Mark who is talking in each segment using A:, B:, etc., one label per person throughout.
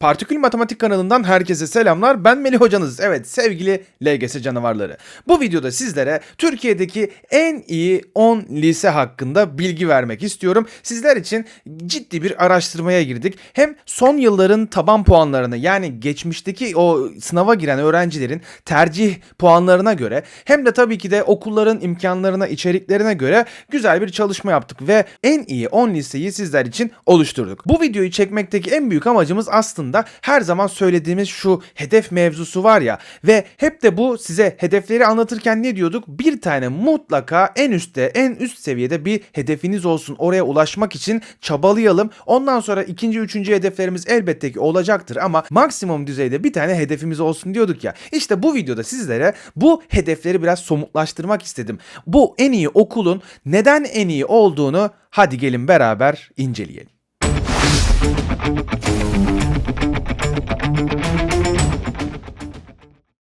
A: Partikül Matematik kanalından herkese selamlar. Ben Melih hocanız. Evet sevgili LGS canavarları. Bu videoda sizlere Türkiye'deki en iyi 10 lise hakkında bilgi vermek istiyorum. Sizler için ciddi bir araştırmaya girdik. Hem son yılların taban puanlarını yani geçmişteki o sınava giren öğrencilerin tercih puanlarına göre hem de tabii ki de okulların imkanlarına, içeriklerine göre güzel bir çalışma yaptık ve en iyi 10 liseyi sizler için oluşturduk. Bu videoyu çekmekteki en büyük amacımız aslında her zaman söylediğimiz şu hedef mevzusu var ya ve hep de bu size hedefleri anlatırken ne diyorduk? Bir tane mutlaka en üstte, en üst seviyede bir hedefiniz olsun. Oraya ulaşmak için çabalayalım. Ondan sonra ikinci, üçüncü hedeflerimiz elbette ki olacaktır ama maksimum düzeyde bir tane hedefimiz olsun diyorduk ya. İşte bu videoda sizlere bu hedefleri biraz somutlaştırmak istedim. Bu en iyi okulun neden en iyi olduğunu hadi gelin beraber inceleyelim. Thank you.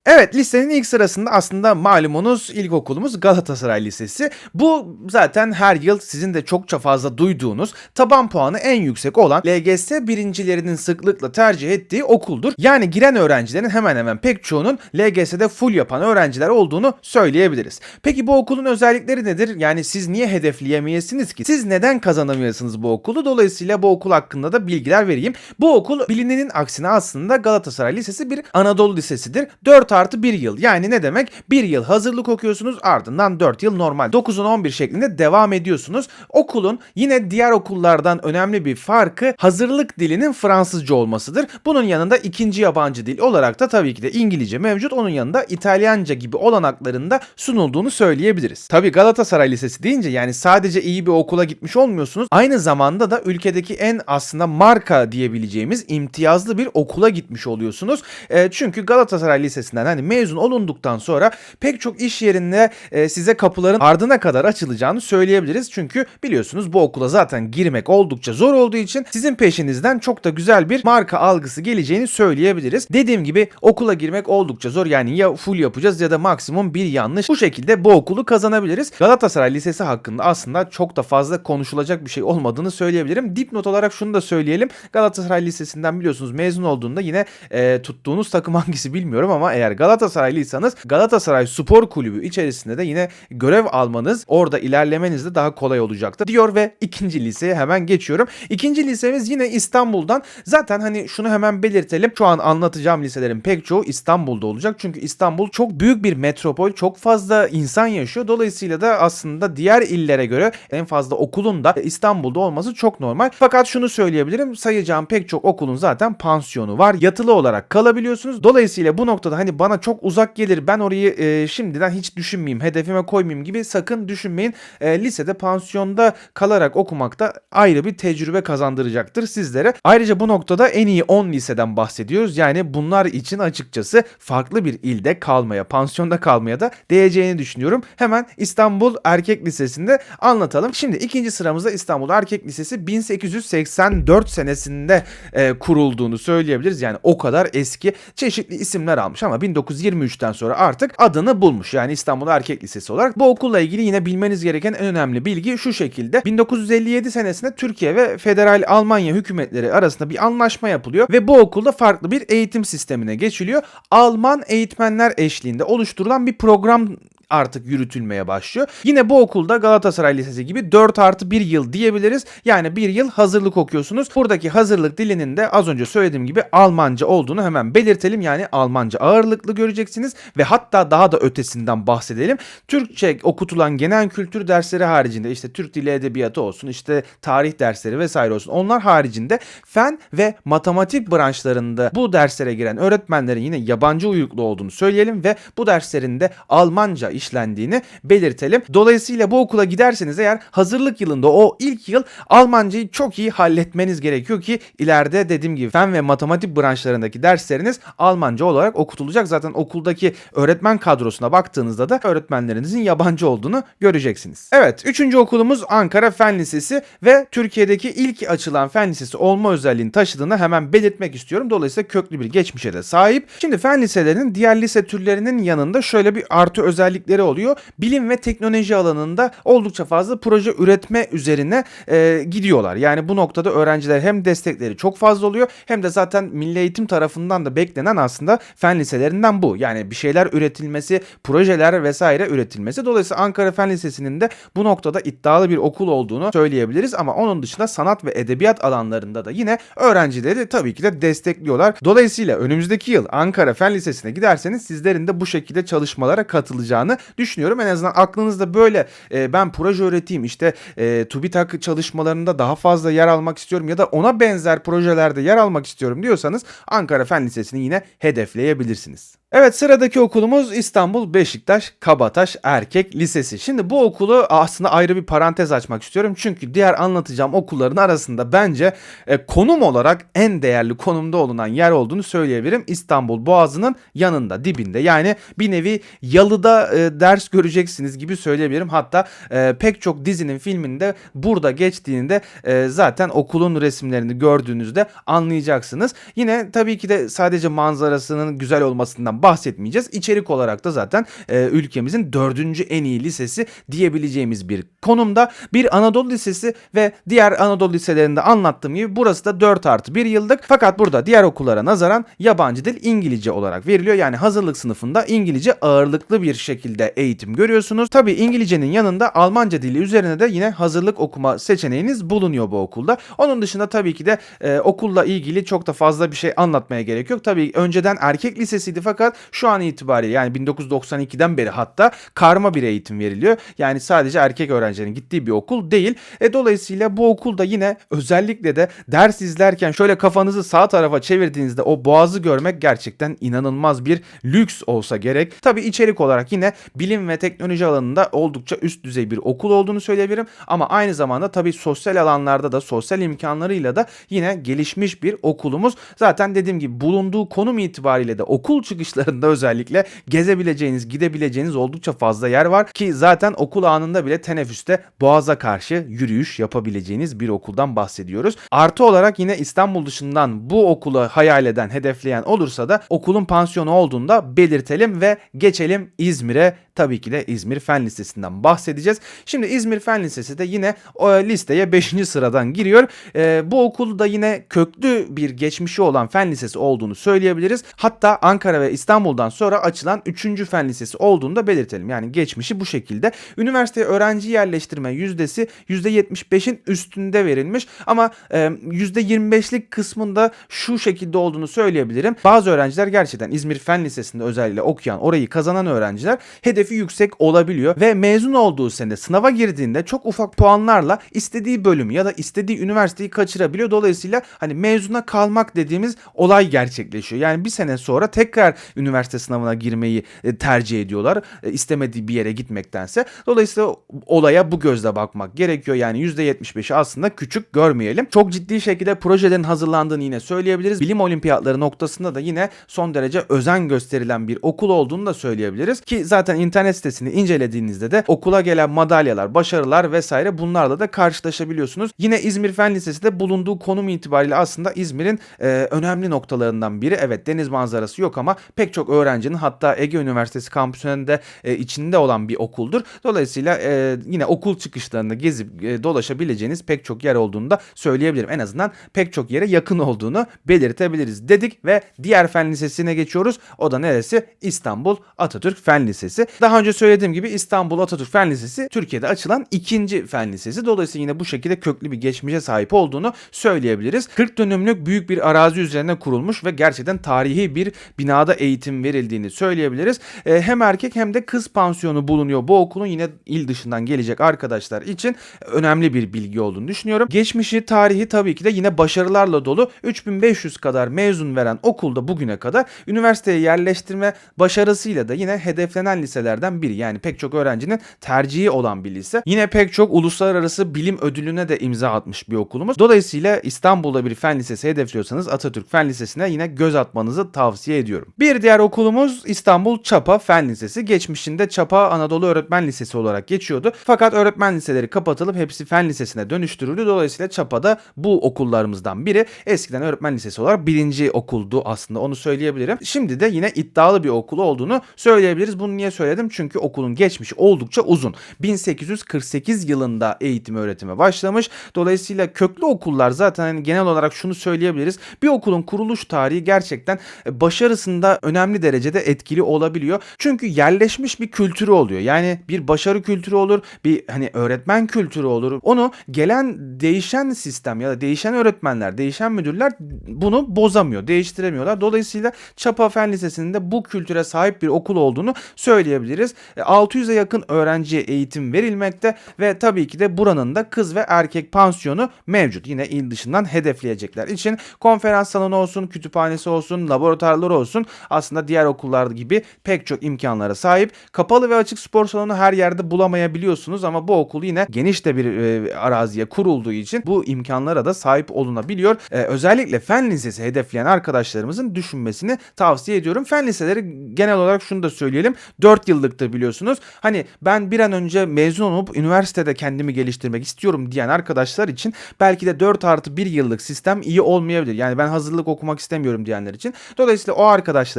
A: Evet listenin ilk sırasında aslında malumunuz ilkokulumuz Galatasaray Lisesi. Bu zaten her yıl sizin de çokça fazla duyduğunuz taban puanı en yüksek olan LGS birincilerinin sıklıkla tercih ettiği okuldur. Yani giren öğrencilerin hemen hemen pek çoğunun LGS'de full yapan öğrenciler olduğunu söyleyebiliriz. Peki bu okulun özellikleri nedir? Yani siz niye hedefleyemeyesiniz ki? Siz neden kazanamıyorsunuz bu okulu? Dolayısıyla bu okul hakkında da bilgiler vereyim. Bu okul bilinenin aksine aslında Galatasaray Lisesi bir Anadolu Lisesidir. 4 artı 1 yıl. Yani ne demek? 1 yıl hazırlık okuyorsunuz ardından 4 yıl normal. 9'un 11 şeklinde devam ediyorsunuz. Okulun yine diğer okullardan önemli bir farkı hazırlık dilinin Fransızca olmasıdır. Bunun yanında ikinci yabancı dil olarak da tabii ki de İngilizce mevcut. Onun yanında İtalyanca gibi olanaklarında sunulduğunu söyleyebiliriz. Tabii Galatasaray Lisesi deyince yani sadece iyi bir okula gitmiş olmuyorsunuz. Aynı zamanda da ülkedeki en aslında marka diyebileceğimiz imtiyazlı bir okula gitmiş oluyorsunuz. E, çünkü Galatasaray Lisesi'nden hani mezun olunduktan sonra pek çok iş yerinde e, size kapıların ardına kadar açılacağını söyleyebiliriz. Çünkü biliyorsunuz bu okula zaten girmek oldukça zor olduğu için sizin peşinizden çok da güzel bir marka algısı geleceğini söyleyebiliriz. Dediğim gibi okula girmek oldukça zor. Yani ya full yapacağız ya da maksimum bir yanlış. Bu şekilde bu okulu kazanabiliriz. Galatasaray Lisesi hakkında aslında çok da fazla konuşulacak bir şey olmadığını söyleyebilirim. Dipnot olarak şunu da söyleyelim. Galatasaray Lisesi'nden biliyorsunuz mezun olduğunda yine e, tuttuğunuz takım hangisi bilmiyorum ama eğer Galatasaraylıysanız Galatasaray Spor Kulübü içerisinde de yine görev almanız orada ilerlemeniz de daha kolay olacaktır diyor ve ikinci liseye hemen geçiyorum. İkinci lisemiz yine İstanbul'dan. Zaten hani şunu hemen belirtelim. Şu an anlatacağım liselerin pek çoğu İstanbul'da olacak. Çünkü İstanbul çok büyük bir metropol. Çok fazla insan yaşıyor. Dolayısıyla da aslında diğer illere göre en fazla okulun da İstanbul'da olması çok normal. Fakat şunu söyleyebilirim. Sayacağım pek çok okulun zaten pansiyonu var. Yatılı olarak kalabiliyorsunuz. Dolayısıyla bu noktada hani bana çok uzak gelir ben orayı e, şimdiden hiç düşünmeyeyim hedefime koymayayım gibi sakın düşünmeyin. E, lisede pansiyonda kalarak okumak da ayrı bir tecrübe kazandıracaktır sizlere. Ayrıca bu noktada en iyi 10 liseden bahsediyoruz. Yani bunlar için açıkçası farklı bir ilde kalmaya, pansiyonda kalmaya da değeceğini düşünüyorum. Hemen İstanbul Erkek Lisesi'nde anlatalım. Şimdi ikinci sıramızda İstanbul Erkek Lisesi 1884 senesinde e, kurulduğunu söyleyebiliriz. Yani o kadar eski çeşitli isimler almış ama 1923'ten sonra artık adını bulmuş. Yani İstanbul Erkek Lisesi olarak. Bu okulla ilgili yine bilmeniz gereken en önemli bilgi şu şekilde. 1957 senesinde Türkiye ve Federal Almanya hükümetleri arasında bir anlaşma yapılıyor ve bu okulda farklı bir eğitim sistemine geçiliyor. Alman eğitmenler eşliğinde oluşturulan bir program artık yürütülmeye başlıyor. Yine bu okulda Galatasaray Lisesi gibi 4 artı 1 yıl diyebiliriz. Yani bir yıl hazırlık okuyorsunuz. Buradaki hazırlık dilinin de az önce söylediğim gibi Almanca olduğunu hemen belirtelim. Yani Almanca ağırlıklı göreceksiniz ve hatta daha da ötesinden bahsedelim. Türkçe okutulan genel kültür dersleri haricinde işte Türk Dili Edebiyatı olsun işte tarih dersleri vesaire olsun onlar haricinde fen ve matematik branşlarında bu derslere giren öğretmenlerin yine yabancı uyruklu olduğunu söyleyelim ve bu derslerinde Almanca işlendiğini belirtelim. Dolayısıyla bu okula giderseniz eğer hazırlık yılında o ilk yıl Almancayı çok iyi halletmeniz gerekiyor ki ileride dediğim gibi fen ve matematik branşlarındaki dersleriniz Almanca olarak okutulacak. Zaten okuldaki öğretmen kadrosuna baktığınızda da öğretmenlerinizin yabancı olduğunu göreceksiniz. Evet, üçüncü okulumuz Ankara Fen Lisesi ve Türkiye'deki ilk açılan fen lisesi olma özelliğini taşıdığını hemen belirtmek istiyorum. Dolayısıyla köklü bir geçmişe de sahip. Şimdi fen liselerinin diğer lise türlerinin yanında şöyle bir artı özellik özellikleri oluyor. Bilim ve teknoloji alanında oldukça fazla proje üretme üzerine e, gidiyorlar. Yani bu noktada öğrenciler hem destekleri çok fazla oluyor hem de zaten Milli Eğitim tarafından da beklenen aslında fen liselerinden bu. Yani bir şeyler üretilmesi, projeler vesaire üretilmesi. Dolayısıyla Ankara Fen Lisesi'nin de bu noktada iddialı bir okul olduğunu söyleyebiliriz ama onun dışında sanat ve edebiyat alanlarında da yine öğrencileri tabii ki de destekliyorlar. Dolayısıyla önümüzdeki yıl Ankara Fen Lisesi'ne giderseniz sizlerin de bu şekilde çalışmalara katılacağını düşünüyorum. En azından aklınızda böyle e, ben proje üreteyim işte e, TÜBİTAK çalışmalarında daha fazla yer almak istiyorum ya da ona benzer projelerde yer almak istiyorum diyorsanız Ankara Fen Lisesi'ni yine hedefleyebilirsiniz. Evet sıradaki okulumuz İstanbul Beşiktaş Kabataş Erkek Lisesi. Şimdi bu okulu aslında ayrı bir parantez açmak istiyorum. Çünkü diğer anlatacağım okulların arasında bence e, konum olarak en değerli konumda olunan yer olduğunu söyleyebilirim. İstanbul Boğazı'nın yanında dibinde yani bir nevi yalıda e, ders göreceksiniz gibi söyleyebilirim. Hatta e, pek çok dizinin filminde burada geçtiğinde e, zaten okulun resimlerini gördüğünüzde anlayacaksınız. Yine tabii ki de sadece manzarasının güzel olmasından bahsetmeyeceğiz. İçerik olarak da zaten e, ülkemizin dördüncü en iyi lisesi diyebileceğimiz bir konumda. Bir Anadolu Lisesi ve diğer Anadolu liselerinde anlattığım gibi burası da 4 artı 1 yıllık. Fakat burada diğer okullara nazaran yabancı dil İngilizce olarak veriliyor. Yani hazırlık sınıfında İngilizce ağırlıklı bir şekilde eğitim görüyorsunuz. Tabii İngilizcenin yanında Almanca dili üzerine de yine hazırlık okuma seçeneğiniz bulunuyor bu okulda. Onun dışında tabii ki de e, okulla ilgili çok da fazla bir şey anlatmaya gerek yok. Tabii önceden erkek lisesiydi fakat şu an itibariyle yani 1992'den beri hatta karma bir eğitim veriliyor. Yani sadece erkek öğrencilerin gittiği bir okul değil. E, dolayısıyla bu okulda yine özellikle de ders izlerken şöyle kafanızı sağ tarafa çevirdiğinizde o boğazı görmek gerçekten inanılmaz bir lüks olsa gerek. Tabii içerik olarak yine bilim ve teknoloji alanında oldukça üst düzey bir okul olduğunu söyleyebilirim. Ama aynı zamanda tabii sosyal alanlarda da sosyal imkanlarıyla da yine gelişmiş bir okulumuz. Zaten dediğim gibi bulunduğu konum itibariyle de okul çıkışlarında özellikle gezebileceğiniz, gidebileceğiniz oldukça fazla yer var ki zaten okul anında bile teneffüste boğaza karşı yürüyüş yapabileceğiniz bir okuldan bahsediyoruz. Artı olarak yine İstanbul dışından bu okulu hayal eden, hedefleyen olursa da okulun pansiyonu olduğunda belirtelim ve geçelim İzmir'e. Tabii ki de İzmir Fen Lisesi'nden bahsedeceğiz. Şimdi İzmir Fen Lisesi de yine o listeye 5. sıradan giriyor. Ee, bu okulda yine köklü bir geçmişi olan fen lisesi olduğunu söyleyebiliriz. Hatta Ankara ve İstanbul'dan sonra açılan 3. fen lisesi olduğunu da belirtelim. Yani geçmişi bu şekilde. Üniversiteye öğrenci yerleştirme yüzdesi %75'in üstünde verilmiş ama e, %25'lik kısmında şu şekilde olduğunu söyleyebilirim. Bazı öğrenciler gerçekten İzmir Fen Lisesi'nde özellikle okuyan, orayı kazanan öğrenciler hedefi yüksek olabiliyor ve mezun olduğu sene sınava girdiğinde çok ufak puanlarla istediği bölümü ya da istediği üniversiteyi kaçırabiliyor. Dolayısıyla hani mezuna kalmak dediğimiz olay gerçekleşiyor. Yani bir sene sonra tekrar üniversite sınavına girmeyi e, tercih ediyorlar. E, istemediği bir yere gitmektense. Dolayısıyla olaya bu gözle bakmak gerekiyor. Yani %75'i aslında küçük görmeyelim. Çok ciddi şekilde projelerin hazırlandığını yine söyleyebiliriz. Bilim olimpiyatları noktasında da yine son derece özen gösterilen bir okul olduğunu da söyleyebiliriz. Ki zaten internet sitesini incelediğinizde de okula gelen madalyalar, başarılar vesaire bunlarla da karşılaşabiliyorsunuz. Yine İzmir Fen Lisesi de bulunduğu konum itibariyle aslında İzmir'in e, önemli noktalarından biri. Evet deniz manzarası yok ama pek çok öğrencinin hatta Ege Üniversitesi kampüsünde e, içinde olan bir okuldur. Dolayısıyla e, yine okul çıkışlarında gezip e, dolaşabileceğiniz pek çok yer olduğunu da söyleyebilirim. En azından pek çok yere yakın olduğunu belirtebiliriz dedik ve diğer fen lisesine geçiyoruz. O da neresi? İstanbul Atatürk Fen Lisesi. Daha önce söylediğim gibi İstanbul Atatürk Fen Lisesi Türkiye'de açılan ikinci fen lisesi. Dolayısıyla yine bu şekilde köklü bir geçmişe sahip olduğunu söyleyebiliriz. 40 dönümlük büyük bir arazi üzerine kurulmuş ve gerçekten tarihi bir binada eğitim verildiğini söyleyebiliriz. E, hem erkek hem de kız pansiyonu bulunuyor. Bu okulun yine il dışından gelecek arkadaşlar için önemli bir bilgi olduğunu düşünüyorum. Geçmişi, tarihi tabii ki de yine başarılarla dolu. 3500 kadar mezun veren okulda bugüne kadar üniversiteye yerleştirme başarısıyla da yine hedeflenen liselerden biri. Yani pek çok öğrencinin tercihi olan bir lise. Yine pek çok uluslararası bilim ödülüne de imza atmış bir okulumuz. Dolayısıyla İstanbul'da bir fen lisesi hedefliyorsanız Atatürk Fen Lisesi'ne yine göz atmanızı tavsiye ediyorum. Bir diğer diğer okulumuz İstanbul Çapa Fen Lisesi. Geçmişinde Çapa Anadolu Öğretmen Lisesi olarak geçiyordu. Fakat öğretmen liseleri kapatılıp hepsi Fen Lisesi'ne dönüştürüldü. Dolayısıyla Çapa'da bu okullarımızdan biri. Eskiden öğretmen lisesi olarak birinci okuldu aslında onu söyleyebilirim. Şimdi de yine iddialı bir okul olduğunu söyleyebiliriz. Bunu niye söyledim? Çünkü okulun geçmişi oldukça uzun. 1848 yılında eğitim öğretime başlamış. Dolayısıyla köklü okullar zaten hani genel olarak şunu söyleyebiliriz. Bir okulun kuruluş tarihi gerçekten başarısında önemli derecede etkili olabiliyor. Çünkü yerleşmiş bir kültürü oluyor. Yani bir başarı kültürü olur, bir hani öğretmen kültürü olur. Onu gelen değişen sistem ya da değişen öğretmenler, değişen müdürler bunu bozamıyor, değiştiremiyorlar. Dolayısıyla Çapa Fen Lisesi'nin de bu kültüre sahip bir okul olduğunu söyleyebiliriz. E, 600'e yakın öğrenciye eğitim verilmekte ve tabii ki de buranın da kız ve erkek pansiyonu mevcut. Yine il dışından hedefleyecekler için konferans salonu olsun, kütüphanesi olsun, laboratuvarları olsun aslında diğer okullar gibi pek çok imkanlara sahip. Kapalı ve açık spor salonu her yerde bulamayabiliyorsunuz ama bu okul yine geniş de bir e, araziye kurulduğu için bu imkanlara da sahip olunabiliyor. E, özellikle fen lisesi hedefleyen arkadaşlarımızın düşünmesini tavsiye ediyorum. Fen liseleri genel olarak şunu da söyleyelim. 4 yıllıktır biliyorsunuz. Hani ben bir an önce mezun olup üniversitede kendimi geliştirmek istiyorum diyen arkadaşlar için belki de 4 artı 1 yıllık sistem iyi olmayabilir. Yani ben hazırlık okumak istemiyorum diyenler için. Dolayısıyla o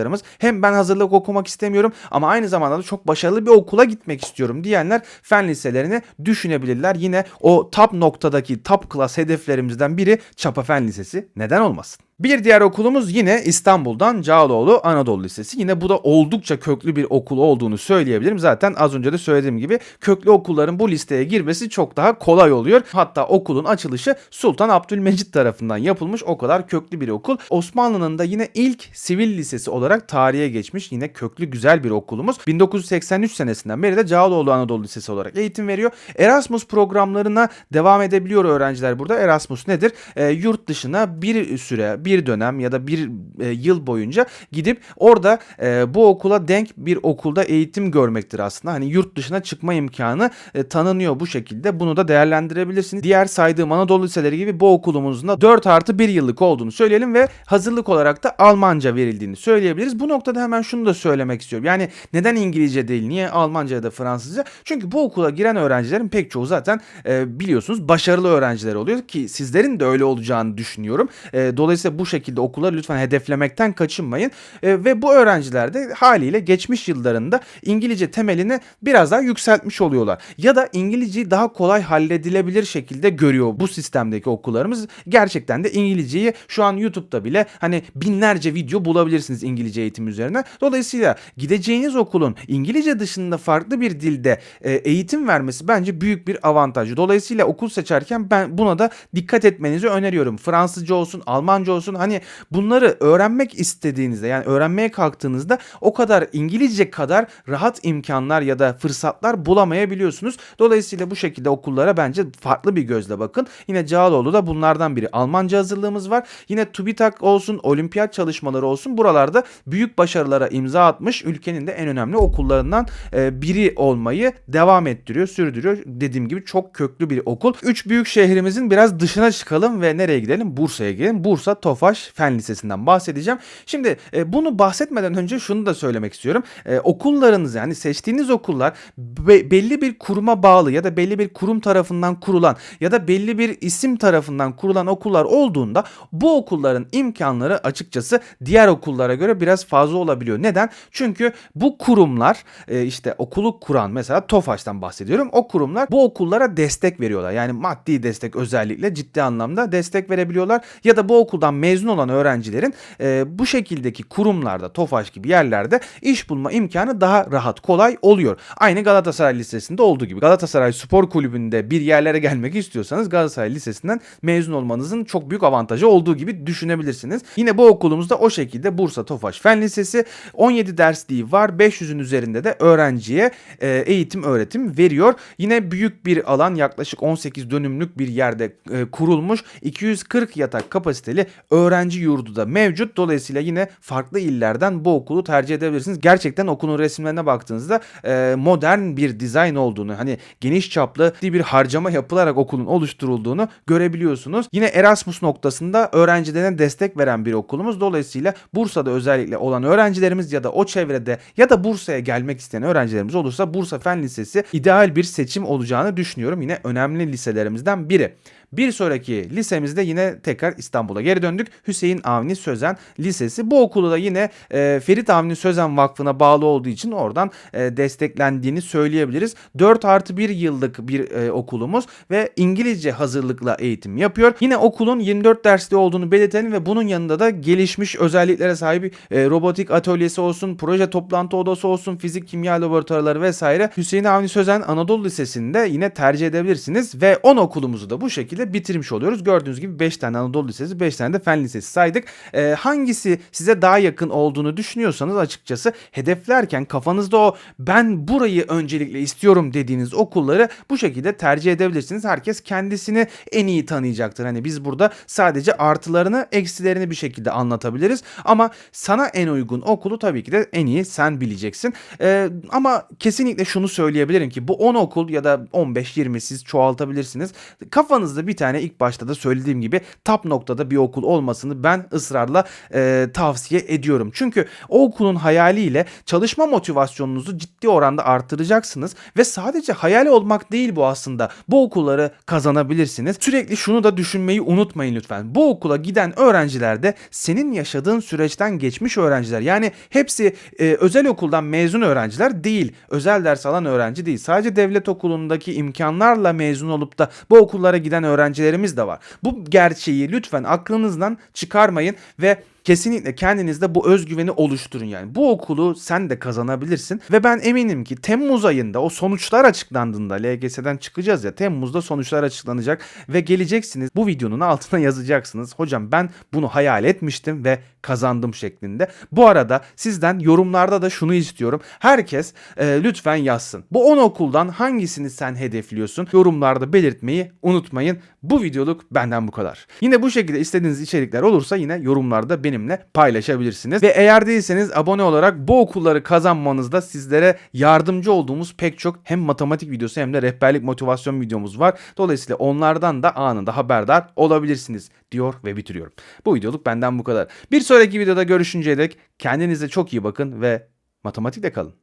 A: arkadaşlarımız hem ben hazırlık okumak istemiyorum ama aynı zamanda da çok başarılı bir okula gitmek istiyorum diyenler fen liselerini düşünebilirler. Yine o top noktadaki top class hedeflerimizden biri Çapa Fen Lisesi. Neden olmasın? Bir diğer okulumuz yine İstanbul'dan Cağaloğlu Anadolu Lisesi. Yine bu da oldukça köklü bir okul olduğunu söyleyebilirim. Zaten az önce de söylediğim gibi köklü okulların bu listeye girmesi çok daha kolay oluyor. Hatta okulun açılışı Sultan Abdülmecit tarafından yapılmış o kadar köklü bir okul. Osmanlı'nın da yine ilk sivil lisesi olarak tarihe geçmiş yine köklü güzel bir okulumuz. 1983 senesinden beri de Cağaloğlu Anadolu Lisesi olarak eğitim veriyor. Erasmus programlarına devam edebiliyor öğrenciler burada. Erasmus nedir? E, yurt dışına bir süre, bir dönem ya da bir e, yıl boyunca gidip orada e, bu okula denk bir okulda eğitim görmektir aslında. Hani yurt dışına çıkma imkanı e, tanınıyor bu şekilde. Bunu da değerlendirebilirsiniz. Diğer saydığım Anadolu liseleri gibi bu okulumuzun da 4 artı 1 yıllık olduğunu söyleyelim ve hazırlık olarak da Almanca verildiğini söyleyebiliriz. Bu noktada hemen şunu da söylemek istiyorum. Yani neden İngilizce değil, niye Almanca ya da Fransızca? Çünkü bu okula giren öğrencilerin pek çoğu zaten e, biliyorsunuz başarılı öğrenciler oluyor ki sizlerin de öyle olacağını düşünüyorum. E, dolayısıyla bu şekilde okulları lütfen hedeflemekten kaçınmayın. E, ve bu öğrenciler de haliyle geçmiş yıllarında İngilizce temelini biraz daha yükseltmiş oluyorlar. Ya da İngilizceyi daha kolay halledilebilir şekilde görüyor bu sistemdeki okullarımız. Gerçekten de İngilizceyi şu an YouTube'da bile hani binlerce video bulabilirsiniz İngilizce eğitim üzerine. Dolayısıyla gideceğiniz okulun İngilizce dışında farklı bir dilde e, eğitim vermesi bence büyük bir avantaj. Dolayısıyla okul seçerken ben buna da dikkat etmenizi öneriyorum. Fransızca olsun, Almanca olsun hani bunları öğrenmek istediğinizde yani öğrenmeye kalktığınızda o kadar İngilizce kadar rahat imkanlar ya da fırsatlar bulamayabiliyorsunuz. Dolayısıyla bu şekilde okullara bence farklı bir gözle bakın. Yine Cağaloğlu da bunlardan biri. Almanca hazırlığımız var. Yine TÜBİTAK olsun, olimpiyat çalışmaları olsun buralarda büyük başarılara imza atmış ülkenin de en önemli okullarından e, biri olmayı devam ettiriyor, sürdürüyor. Dediğim gibi çok köklü bir okul. Üç büyük şehrimizin biraz dışına çıkalım ve nereye gidelim? Bursa'ya gidelim. Bursa Tofaş Fen Lisesi'nden bahsedeceğim. Şimdi e, bunu bahsetmeden önce şunu da söylemek istiyorum. E, okullarınız yani seçtiğiniz okullar be- belli bir kuruma bağlı ya da belli bir kurum tarafından kurulan ya da belli bir isim tarafından kurulan okullar olduğunda bu okulların imkanları açıkçası diğer okullara göre biraz fazla olabiliyor. Neden? Çünkü bu kurumlar e, işte okulu kuran mesela TOFAŞ'tan bahsediyorum. O kurumlar bu okullara destek veriyorlar. Yani maddi destek özellikle ciddi anlamda destek verebiliyorlar. Ya da bu okuldan mezun olan öğrencilerin e, bu şekildeki kurumlarda TOFAŞ gibi yerlerde iş bulma imkanı daha rahat kolay oluyor. Aynı Galatasaray Lisesi'nde olduğu gibi. Galatasaray Spor Kulübü'nde bir yerlere gelmek istiyorsanız Galatasaray Lisesi'nden mezun olmanızın çok büyük avantajı olduğu gibi düşünebilirsiniz. Yine bu okulumuzda o şekilde Bursa Tofaş Fen Lisesi 17 dersliği var. 500'ün üzerinde de öğrenciye e, eğitim öğretim veriyor. Yine büyük bir alan yaklaşık 18 dönümlük bir yerde e, kurulmuş 240 yatak kapasiteli öğrenci yurdu da mevcut. Dolayısıyla yine farklı illerden bu okulu tercih edebilirsiniz. Gerçekten okulun resimlerine baktığınızda e, modern bir dizayn olduğunu, hani geniş çaplı bir harcama yapılarak okulun oluşturulduğunu görebiliyorsunuz. Yine Erasmus noktasında öğrencilerine destek veren bir okulumuz. Dolayısıyla Bursa'da özellikle olan öğrencilerimiz ya da o çevrede ya da Bursa'ya gelmek isteyen öğrencilerimiz olursa Bursa Fen Lisesi ideal bir seçim olacağını düşünüyorum. Yine önemli liselerimizden biri. Bir sonraki lisemizde yine tekrar İstanbul'a geri döndük. Hüseyin Avni Sözen Lisesi. Bu okulu da yine e, Ferit Avni Sözen Vakfı'na bağlı olduğu için oradan e, desteklendiğini söyleyebiliriz. 4 artı 1 yıllık bir e, okulumuz ve İngilizce hazırlıkla eğitim yapıyor. Yine okulun 24 dersli olduğunu belirtelim ve bunun yanında da gelişmiş özelliklere sahip e, robotik atölyesi olsun, proje toplantı odası olsun, fizik kimya laboratuvarları vesaire. Hüseyin Avni Sözen Anadolu Lisesi'nde yine tercih edebilirsiniz ve 10 okulumuzu da bu şekilde bitirmiş oluyoruz. Gördüğünüz gibi 5 tane Anadolu Lisesi, 5 tane de Fen Lisesi saydık. Ee, hangisi size daha yakın olduğunu düşünüyorsanız açıkçası hedeflerken kafanızda o ben burayı öncelikle istiyorum dediğiniz okulları bu şekilde tercih edebilirsiniz. Herkes kendisini en iyi tanıyacaktır. Hani biz burada sadece artılarını, eksilerini bir şekilde anlatabiliriz. Ama sana en uygun okulu tabii ki de en iyi sen bileceksin. Ee, ama kesinlikle şunu söyleyebilirim ki bu 10 okul ya da 15-20 siz çoğaltabilirsiniz. Kafanızda bir tane ilk başta da söylediğim gibi top noktada bir okul olmasını ben ısrarla e, tavsiye ediyorum. Çünkü o okulun hayaliyle çalışma motivasyonunuzu ciddi oranda artıracaksınız ve sadece hayal olmak değil bu aslında. Bu okulları kazanabilirsiniz. Sürekli şunu da düşünmeyi unutmayın lütfen. Bu okula giden öğrenciler de senin yaşadığın süreçten geçmiş öğrenciler. Yani hepsi e, özel okuldan mezun öğrenciler değil. Özel ders alan öğrenci değil. Sadece devlet okulundaki imkanlarla mezun olup da bu okullara giden öğrencilerimiz de var. Bu gerçeği lütfen aklınızdan çıkarmayın ve kesinlikle kendinizde bu özgüveni oluşturun yani. Bu okulu sen de kazanabilirsin ve ben eminim ki Temmuz ayında o sonuçlar açıklandığında LGS'den çıkacağız ya Temmuz'da sonuçlar açıklanacak ve geleceksiniz bu videonun altına yazacaksınız. Hocam ben bunu hayal etmiştim ve kazandım şeklinde. Bu arada sizden yorumlarda da şunu istiyorum. Herkes e, lütfen yazsın. Bu 10 okuldan hangisini sen hedefliyorsun? Yorumlarda belirtmeyi unutmayın. Bu videoluk benden bu kadar. Yine bu şekilde istediğiniz içerikler olursa yine yorumlarda benimle paylaşabilirsiniz. Ve eğer değilseniz abone olarak bu okulları kazanmanızda sizlere yardımcı olduğumuz pek çok hem matematik videosu hem de rehberlik motivasyon videomuz var. Dolayısıyla onlardan da anında haberdar olabilirsiniz diyor ve bitiriyorum. Bu videoluk benden bu kadar. Bir sonraki videoda görüşünceye dek kendinize çok iyi bakın ve matematikle kalın.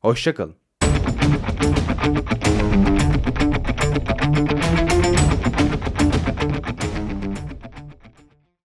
A: Hoşçakalın.